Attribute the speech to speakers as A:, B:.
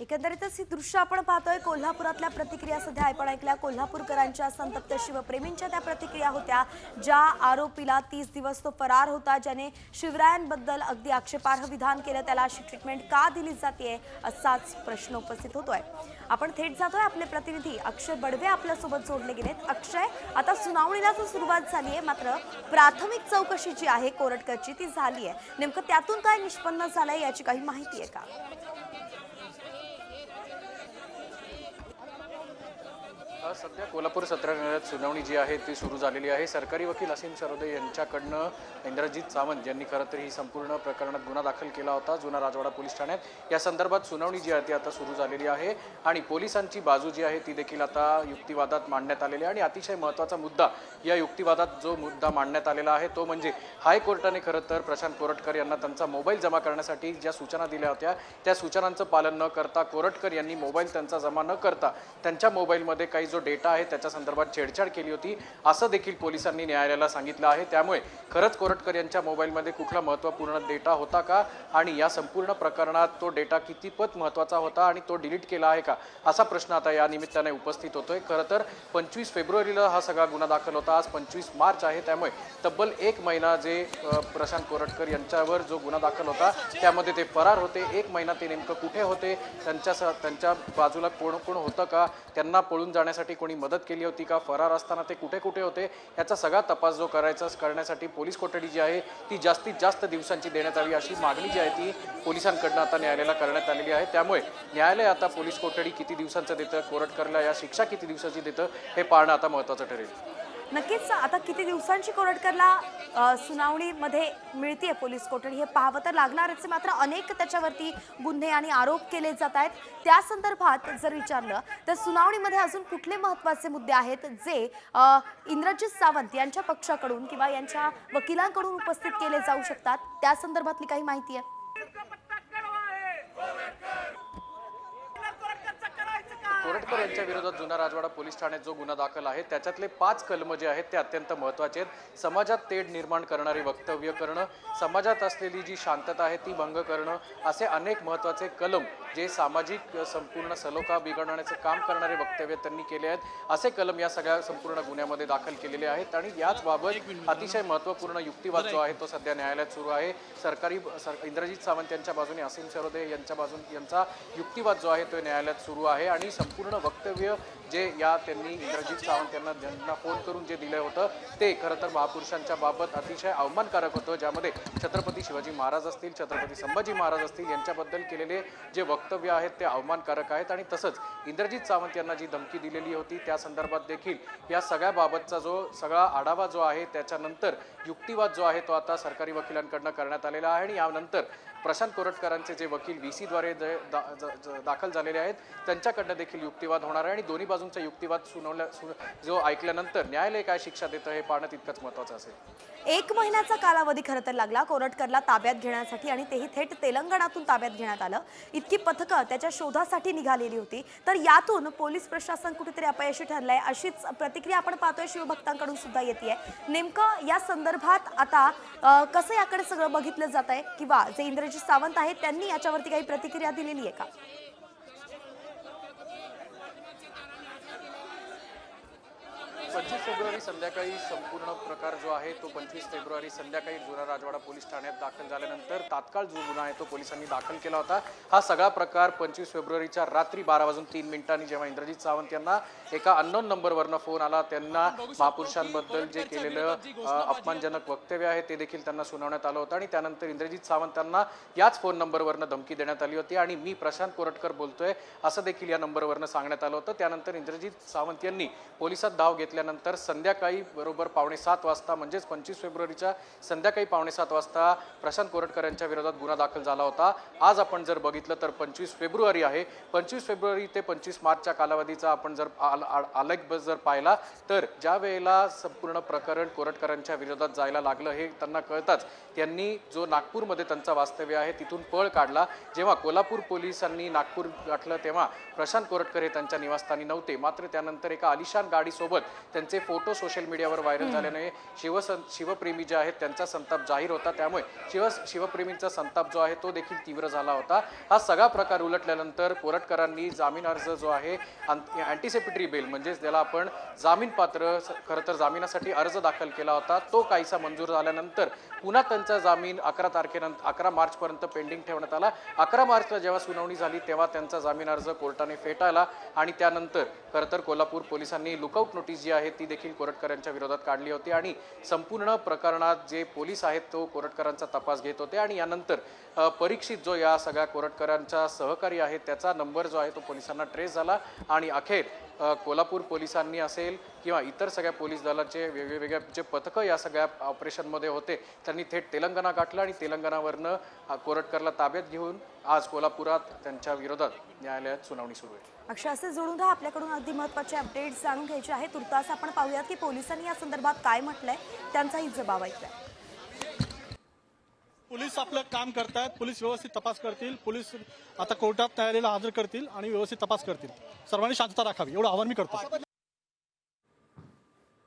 A: एकंदरीतच ही दृश्य आपण पाहतोय कोल्हापुरातल्या प्रतिक्रिया सध्या आपण ऐकल्या कोल्हापूरकरांच्या संतप्त शिवप्रेमींच्या त्या प्रतिक्रिया होत्या ज्या आरोपीला तीस दिवस तो फरार होता ज्याने शिवरायांबद्दल अगदी आक्षेपार्ह विधान केलं. त्याला अशी ट्रीटमेंट का दिली जाते असाच प्रश्न उपस्थित होतोय. आपण थेट जातोय आपले प्रतिनिधी अक्षय बडवे आपल्यासोबत जोडले गेलेत. अक्षय आता सुनावणीला तर सुरुवात झाली आहे मात्र प्राथमिक चौकशी जी आहे कोरटकरची ती झाली आहे नेमकं त्यातून काय निष्पन्न झालंय याची काही माहिती आहे का?
B: सध्या कोल्हापूर सत्र न्यायालयात सुनावणी जी आहे ती सुरू झालेली आहे. सरकारी वकील असीम सरोदे यांच्याकडनं इंद्रजित सावंत यांनी खरं तर ही संपूर्ण प्रकरणात गुन्हा दाखल केला होता जुना राजवाडा पोलीस ठाण्यात. या संदर्भात सुनावणी जी आहे ती आता सुरू झालेली आहे आणि पोलिसांची बाजू जी आहे ती देखील आता युक्तिवादात मांडण्यात आलेली आहे. आणि अतिशय महत्त्वाचा मुद्दा या युक्तिवादात जो मुद्दा मांडण्यात आलेला आहे तो म्हणजे हायकोर्टाने खरं तर प्रशांत कोरटकर यांना त्यांचा मोबाईल जमा करण्यासाठी ज्या सूचना दिल्या होत्या त्या सूचनांचं पालन न करता कोरटकर यांनी मोबाईल त्यांचा जमा न करता त्यांच्या मोबाईलमध्ये काही जो डेटा आहे त्याच्या संदर्भात छेडछाड केली होती असं देखील पोलिसांनी न्यायालयाला सांगितलं आहे. त्यामुळे खरंच कोरटकर यांच्या मोबाईलमध्ये कुठला महत्त्वपूर्ण डेटा होता का? आणि या संपूर्ण प्रकरणात तो डेटा कितीपत महत्त्वाचा होता आणि तो डिलीट केला आहे का? असा प्रश्न आता या निमित्ताने उपस्थित होतोय. खरं तर पंचवीस फेब्रुवारीला हा सगळा गुन्हा दाखल होता. आज पंचवीस मार्च आहे. त्यामुळे तब्बल एक महिना जे प्रशांत कोरटकर यांच्यावर जो गुन्हा दाखल होता त्यामध्ये ते फरार होते. एक महिना ते नेमकं कुठे होते? त्यांच्या स- त्यांच्या बाजूला कोण कोण होतं का? त्यांना पळून जाण्यासाठी कोणी मदत केली होती का? फरार असताना ते कुठे कुठे होते? याचा सगळा तपास जो करायचा करण्यासाठी पोलीस कोठडी जी आहे ती जास्तीत जास्त दिवसांची देण्यात यावी अशी मागणी जी आहे ती पोलिसांकडनं आता न्यायालयाला करण्यात आलेली आहे. त्यामुळे न्यायालय आता पोलीस कोठडी किती दिवसांचं देतं कोरटकरला या शिक्षा किती दिवसाची देतं हे पाहणं आता महत्त्वाचं ठरेल.
A: नक्कीच आता किती दिवसांची कोरटकरला सुनावणीमध्ये मिळते पोलीस कोठडी? हे पाहावं तर लागणारच मात्र अनेक त्याच्यावरती गुन्हे आणि आरोप केले जात आहेत. त्या संदर्भात जर विचारलं तर सुनावणीमध्ये अजून कुठले महत्त्वाचे मुद्दे आहेत जे इंद्रजित सावंत यांच्या पक्षाकडून किंवा यांच्या वकिलांकडून उपस्थित केले जाऊ शकतात? त्या संदर्भातली काही माहिती आहे.
B: कोरटकर यांच्या विरोधात जुना राजवाडा पोलीस ठाण्यात जो गुन्हा दाखल आहे त्याच्यातले पाच कलम जे आहेत ते अत्यंत महत्त्वाचे आहेत. समाजात तेढ निर्माण करणारी वक्तव्य करणं समाजात असलेली जी शांतता आहे ती भंग करणं असे अनेक महत्त्वाचे कलम जे सामाजिक संपूर्ण सलोखा बिघडवण्याचं काम करणारे वक्तव्य त्यांनी केले आहेत. असे कलम या सगळ्या संपूर्ण गुन्ह्यामध्ये दाखल केलेले आहेत आणि याच बाबत अतिशय महत्त्वपूर्ण युक्तिवाद जो आहे तो सध्या न्यायालयात सुरू आहे. सरकारी सर इंद्रजित सावंत यांच्या बाजूने असीम सरोदे यांच्या बाजून यांचा युक्तिवाद जो आहे तो न्यायालयात सुरू आहे आणि संपूर्ण वक्तव्य जे या त्यांनी इंद्रजित सावंत यांना ज्यांना फोन करून जे दिलं होतं ते खरं तर महापुरुषांच्या बाबत अतिशय अवमानकारक होतं ज्यामध्ये छत्रपती शिवाजी महाराज असतील छत्रपती संभाजी महाराज असतील यांच्याबद्दल केलेले जे वक्तव्य आहेत ते अवमानकारक आहेत आणि तसंच इंद्रजित सावंत यांना जी धमकी दिलेली होती त्या संदर्भात देखील या सगळ्या बाबतचा जो सगळा आढावा जो आहे त्याच्यानंतर युक्तिवाद जो आहे तो आता सरकारी वकिलांकडनं करण्यात आलेला आहे आणि यानंतर प्रशांत कोरटकरांचे जे वकील व्ही सीद्वारे दाखल झालेले आहेत त्यांच्याकडनं देखील युक्तिवाद होणार आहे आणि दोन्ही बाजूंचा युक्तिवाद सुनावल्या सुन, जो ऐकल्यानंतर न्यायालय काय शिक्षा देतं हे पाहणं तितकंच महत्त्वाचं असेल.
A: एक महिन्याचा कालावधी खरं तर लागला कोरटकरला ताब्यात घेण्यासाठी आणि तेही थेट तेलंगणातून ताब्यात घेण्यात आलं. इतकी पथकं त्याच्या शोधासाठी निघालेली होती. तर यातून पोलीस प्रशासन कुठेतरी अपयशी ठरलंय अशीच प्रतिक्रिया आपण पाहतोय. शिवभक्तांकडून सुद्धा येते नेमकं या संदर्भात आता कसं याकडे सगळं बघितलं जात आहे किंवा जे इंद्रजित सावंत आहेत. त्यांनी याच्यावरती काही प्रतिक्रिया दिलेली आहे का?
B: पंचवीस फेब्रुवारी संध्याकाळी संपूर्ण प्रकार जो आहे तो पंचवीस फेब्रुवारी संध्याकाळी जुना राजवाडा पोलीस ठाण्यात दाखल झाल्यानंतर तात्काळ जो गुन्हा आहे तो पोलिसांनी दाखल केला होता. हा सगळा प्रकार पंचवीस फेब्रुवारीच्या रात्री बारा वाजून तीन मिनिटांनी जेव्हा इंद्रजित सावंत यांना एका अननोन नंबरवरनं फोन आला त्यांना महापुरुषांबद्दल जे केलेलं अपमानजनक वक्तव्य आहे ते देखील त्यांना सुनावण्यात आलं होतं आणि त्यानंतर इंद्रजित सावंतांना याच फोन नंबरवरनं धमकी देण्यात आली होती आणि मी प्रशांत कोरटकर बोलतोय असं देखील या नंबरवरनं सांगण्यात आलं होतं. त्यानंतर इंद्रजित सावंत यांनी पोलिसात धाव घेतल्यानंतर संध्याकाळी बरोबर पावणे सात वाजता म्हणजेच पंचवीस फेब्रुवारीच्या संध्याकाळी पावणे सात वाजता प्रशांत कोरटकर यांच्या विरोधात गुन्हा दाखल झाला होता. आज आपण जर बघितलं तर पंचवीस फेब्रुवारी आहे. पंचवीस फेब्रुवारी ते पंचवीस मार्चच्या कालावधीचा आपण जर आल- आलेख बस जर पाहिला तर ज्या वेळेला संपूर्ण प्रकरण कोरटकरांच्या विरोधात जायला लागलं हे त्यांना कळताच त्यांनी जो नागपूरमध्ये त्यांचा वास्तव्य आहे तिथून पळ काढला. जेव्हा कोल्हापूर पोलिसांनी नागपूर गाठलं तेव्हा प्रशांत कोरटकर हे त्यांच्या निवासस्थानी नव्हते. मात्र त्यानंतर एका आलिशान गाडीसोबत त्यांचे फोटो सोशल मीडियावर व्हायरल झाल्याने शिवस शिवप्रेमी जे आहेत त्यांचा संताप जाहीर होता. त्यामुळे शिव शिवप्रेमींचा संताप जो आहे तो देखील तीव्र झाला होता. हा सगळा प्रकार उलटल्यानंतर कोरटकरांनी जामीन अर्ज जो आहे अँटिसिपेटरी बेल म्हणजेच त्याला आपण जामीन पात्र खरं तर जामिनासाठी अर्ज दाखल केला होता तो काहीसा मंजूर झाल्यानंतर पुन्हा त्यांचा जामीन अकरा तारखेनंतर अकरा मार्चपर्यंत पेंडिंग ठेवण्यात आला. अकरा मार्चला जेव्हा सुनावणी झाली तेव्हा त्यांचा जामीन अर्ज कोर्टाने फेटाळला आणि त्यानंतर खरं तर कोल्हापूर पोलिसांनी लुकआउट नोटीस जी आहे ती देखील कोरटकर यांच्या विरोधात काढली होती आणि संपूर्ण प्रकरणात जे पोलीस आहेत तो कोरटकरांचा तपास घेत होते आणि यानंतर परीक्षित जो या सगळ्या कोरटकरांचा सहकारी आहे त्याचा नंबर जो आहे तो पोलिसांना ट्रेस झाला आणि अखेर कोल्हापूर पोलिसांनी असेल किंवा इतर सगळ्या पोलीस दलाचे वेगवेगळ्या जे पथकं या सगळ्या ऑपरेशनमध्ये होते त्यांनी थेट तेलंगणा गाठलं आणि तेलंगणावरनं कोरटकरला ताब्यात घेऊन आज कोल्हापुरात त्यांच्या विरोधात न्यायालयात सुनावणी सुरू आहे.
A: अक्षय असे जोडून राहा आपल्याकडून अगदी महत्त्वाचे अपडेट्स जाणून घ्यायचे आहे तुर्तास आपण पाहूयात की पोलिसांनी या संदर्भात काय म्हटलंय त्यांचाही जबाब ऐकलाय
C: पोलीस आपलं काम करतायत पोलीस व्यवस्थित तपास करतील पोलीस आता कोर्टात न्यायालयाला हजर करतील आणि व्यवस्थित तपास करतील. सर्वांनी शांतता राखावी एवढं आवाहन मी करतो.